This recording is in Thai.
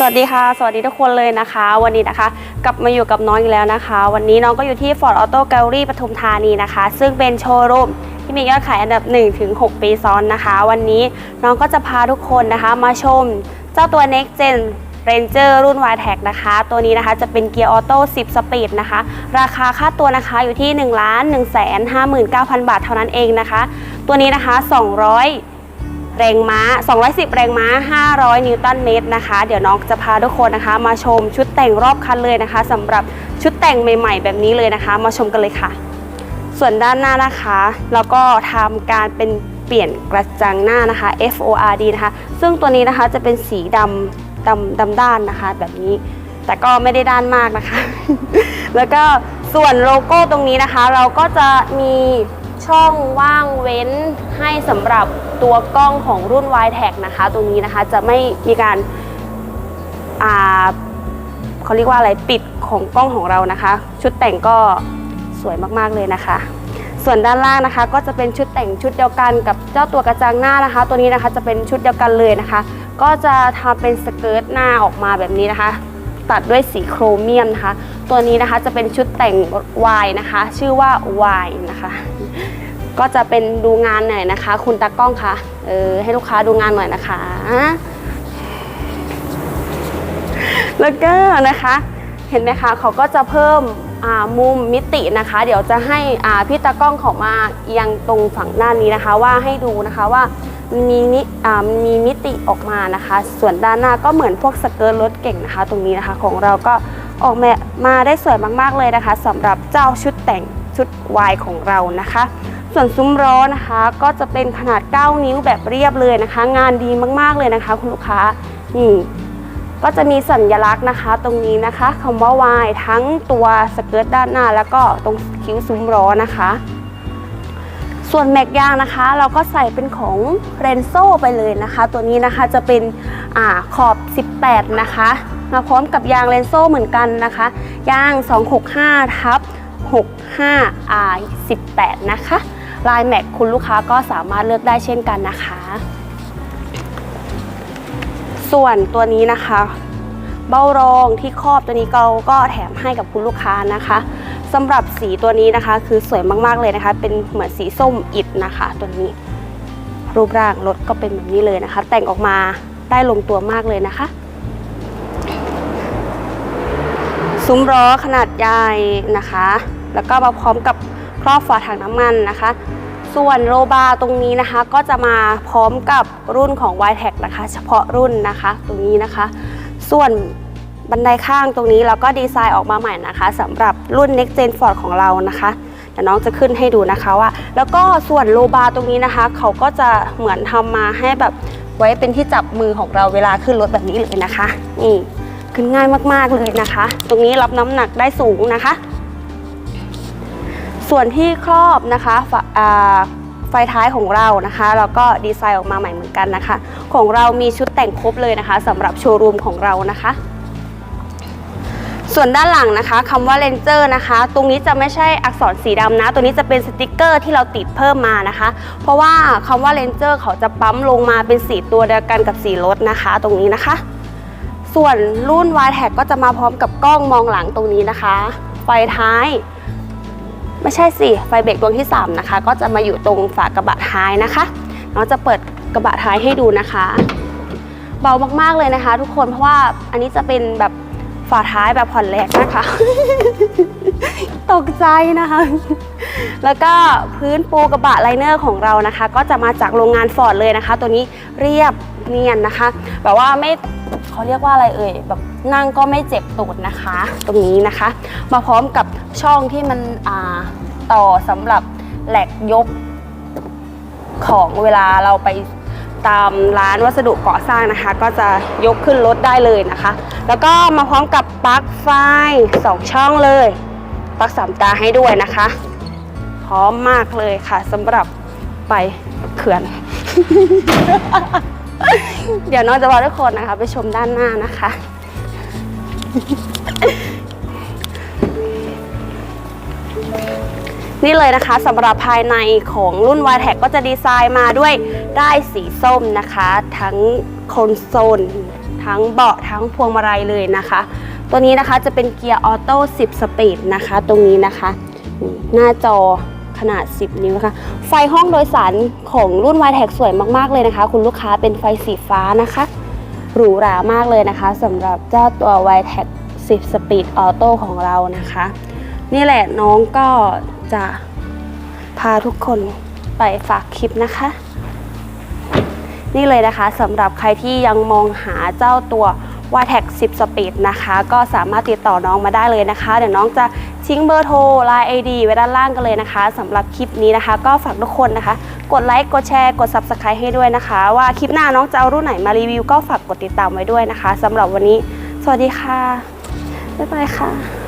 สวัสดีค่ะ สวัสดีทุกคนเลยนะคะ วันนี้นะคะ กลับมาอยู่กับน้องอีกแล้วนะคะ วันนี้น้องก็อยู่ที่ Ford Auto Gallery ปทุมธานีนะคะ ซึ่งเป็นโชว์รูมที่มียอดขายอันดับ 1-6 ปีซ้อนนะคะ วันนี้น้องก็จะพาทุกคนนะคะ มาชมเจ้าตัว Next Gen Ranger รุ่น y t e c นะคะ ตัวนี้นะคะจะเป็นเกียร์ออโต้ 10 สปีดนะคะ ราคาค่าตัวนะคะอยู่ที่ 1 1 5 9 0 0 0 บาทเท่านั้นเองนะคะ ตัวนี้นะคะ 200 แรงม้า 210 แรงม้า 500 นิวตันเมตรนะคะ เดี๋ยวน้องจะพาทุกคนนะคะ มาชมชุดแต่งรอบคันเลยนะคะสำหรับชุดแต่งใหม่ ๆ แบบนี้เลยนะคะ มาชมกันเลยค่ะ ส่วนด้านหน้านะคะเราก็ทำการเป็นเปลี่ยนกระจังหน้านะคะ FORD นะคะ ซึ่งตัวนี้นะคะจะเป็นสีดำดำดำด้านนะคะ แบบนี้แต่ก็ไม่ได้ด้านมากนะคะ แล้วก็ส่วนโลโก้ตรงนี้นะคะ เราก็จะมีช่องว่างเว้น สำหรับตัวกล้องของรุ่น y t e c นะคะ ตรงนี้นะคะจะไม่มีการาเขาเรียกว่าอะไรปิดของกล้องของเรานะคะ ชุดแต่งก็สวยมากๆเลยนะคะ ส่วนด้านล่างนะคะ ก็จะเป็นชุดแต่งชุดเดียวกันกับเจ้าตัวกระจังหน้านะคะ ตัวนี้นะคะจะเป็นชุดเดียวกันเลยนะคะ ก็จะทำเป็นสเกิร์ตหน้าออกมาแบบนี้นะคะ ตัดด้วยสีโครเมียมนะคะ ตัวนี้นะคะจะเป็นชุดแต่งวายนะคะ ชื่อว่าวายนะคะ ก็จะเป็นดูงานหน่อยนะคะ คุณตากล้องคะเออให้ลูกค้าดูงานหน่อยนะคะ แล้วก็นะคะเห็นไหมคะเขาก็จะเพิ่มมุมมิตินะคะ เดี๋ยวจะให้พี่ตากล้องเของมาเอียงตรงฝั่งด้านนี้นะคะ ว่าให้ดูนะคะว่ามีนิมีมิติออกมานะคะ ส่วนด้านหน้าก็เหมือนพวกสเกิร์ตรถเก่งนะคะ ตรงนี้นะคะของเราก็ออกมามาได้สวยมากๆเลยนะคะสำหรับเจ้าชุดแต่งชุดวายของเรานะคะ ส่วนซุ้มล้อนะคะ ก็จะเป็นขนาด 9 นิ้วแบบเรียบเลยนะคะ งานดีมากๆเลยนะคะ คุณลูกค้านี่ก็จะมีสัญลักษณ์นะคะ ตรงนี้นะคะคำว่า Y ทั้งตัวสเกิร์ตด้านหน้า แล้วก็ตรงคิ้วซุ้มล้อนะคะ ส่วนแม็กยางนะคะ เราก็ใส่เป็นของเรนโซไปเลยนะคะ ตัวนี้นะคะจะเป็นอาขอบ 18 นะคะ มาพร้อมกับยางเรนโซเหมือนกันนะคะ ยาง 265 ทับ 65 R 18 นะคะ ลายแม็กคุณลูกค้าก็สามารถเลือกได้เช่นกันนะคะ ส่วนตัวนี้นะคะ เบ้ารองที่ครอบตัวนี้เราก็แถมให้กับคุณลูกค้านะคะสำหรับสีตัวนี้นะคะ คือสวยมากๆเลยนะคะ เป็นเหมือนสีส้มอิฐนะคะ ตัวนี้ รูปร่างรถก็เป็นแบบนี้เลยนะคะ แต่งออกมาได้ลงตัวมากเลยนะคะซุ้มล้อขนาดใหญ่นะคะ แล้วก็มาพร้อมกับ ครอบฝาถังน้ำมันนะคะ ส่วนโลบาร์ตรงนี้นะคะก็จะมาพร้อมกับรุ่นของ y t e c นะคะ เฉพาะรุ่นนะคะตรงนี้นะคะ ส่วนบันไดข้างตรงนี้เราก็ดีไซน์ออกมาใหม่นะคะสำหรับรุ่น Next Gen Ford ของเรานะคะเดี๋ยวน้องจะขึ้นให้ดูนะคะว่า แล้วก็ส่วนโลบาร์ตรงนี้นะคะ เขาก็จะเหมือนทำมาให้แบบไว้เป็นที่จับมือของเราเวลาขึ้นรถแบบนี้เลยนะคะนี่ขึ้นง่ายมากๆเลยนะคะ ตรงนี้รับน้ำหนักได้สูงนะคะ ส่วนที่ครอบนะคะไฟท้ายของเรานะคะเราก็ดีไซน์ออกมาใหม่เหมือนกันนะคะ ของเรามีชุดแต่งครบเลยนะคะสำหรับโชว์รูมของเรานะคะ ส่วนด้านหลังนะคะคำว่า Ranger นะคะ ตรงนี้จะไม่ใช่อักษรสีดำนะ ตัวนี้จะเป็นสติกเกอร์ที่เราติดเพิ่มมานะคะ เพราะว่าคำว่า Ranger เขาจะปั๊มลงมาเป็นสีตัวเดียวกันกับสีรถนะคะ ตรงนี้นะคะ ส่วนรุ่น y t e c ก็จะมาพร้อมกับกล้องมองหลังตรงนี้นะคะ ไฟท้าย ไม่ใช่สิ ไฟเบรกดวงที่ 3 นะคะ ก็จะมาอยู่ตรงฝากระบะท้ายนะคะเราจะเปิดกระบะท้ายให้ดูนะคะ เบามากๆเลยนะคะ ทุกคน เพราะว่าอันนี้จะเป็นแบบฝาท้ายแบบผ่อนแรงนะคะ ตกใจนะคะ แล้วก็พื้นปูกระบะไลเนอร์ของเรานะคะ ก็จะมาจากโรงงานฟอร์ดเลยนะคะ ตัวนี้เรียบ เนียนนะคะ แบบว่าไม่เขาเรียกว่าอะไรเอ่ยแบบนั่งก็ไม่เจ็บตูดนะคะ ตรงนี้นะคะ มาพร้อมกับช่องที่มันต่อสำหรับแหลกยกของเวลาเราไปตามร้านวัสดุก่อสร้างนะคะ ก็จะยกขึ้นรถได้เลยนะคะ แล้วก็มาพร้อมกับปลั๊กไฟสองช่องเลยปลั๊กสามตาให้ด้วยนะคะ พร้อมมากเลยค่ะสำหรับไปเขื่อน เดี๋ยวน้องจะพาทุกคนนะคะ ไปชมด้านหน้านะคะ นี่เลยนะคะสำหรับภายในของรุ่น y t e c ก็จะดีไซน์มาด้วยได้สีส้มนะคะ ทั้งโคนโซนทั้งเบาะทั้งพวงมาลัยเลยนะคะ ตัวนี้นะคะจะเป็นเกียร์ออโต้10 สปีดนะคะ ตรงนี้นะคะ หน้าจอ ขนาด 10 นิ้วนะคะ ไฟห้องโดยสารของรุ่น y t e c สวยมากๆเลยนะคะ คุณลูกค้าเป็นไฟสีฟ้านะคะหรูหรามากเลยนะคะสำหรับเจ้าตัว y t e c 10 Speed Auto ของเรานะคะ นี่แหละน้องก็จะพาทุกคนไปฝากคลิปนะคะ นี่เลยนะคะสำหรับใครที่ยังมองหาเจ้าตัว w a t e c 10 Speed นะคะ ก็สามารถติดต่อน้องมาได้เลยนะคะ เดี๋ยวน้องจะ ทิ้งเบอร์โทรไลน์ไอดีไว้ด้านล่างกันเลยนะคะสำหรับคลิปนี้นะคะ ก็ฝากทุกคนนะคะ กดไลค์กดแชร์กด Subscribe ให้ด้วยนะคะ ว่าคลิปหน้าน้องจะเอารุ่นไหนมารีวิว ก็ฝากกดติดตามไว้ด้วยนะคะสำหรับวันนี้ สวัสดีค่ะบ๊ายบายค่ะ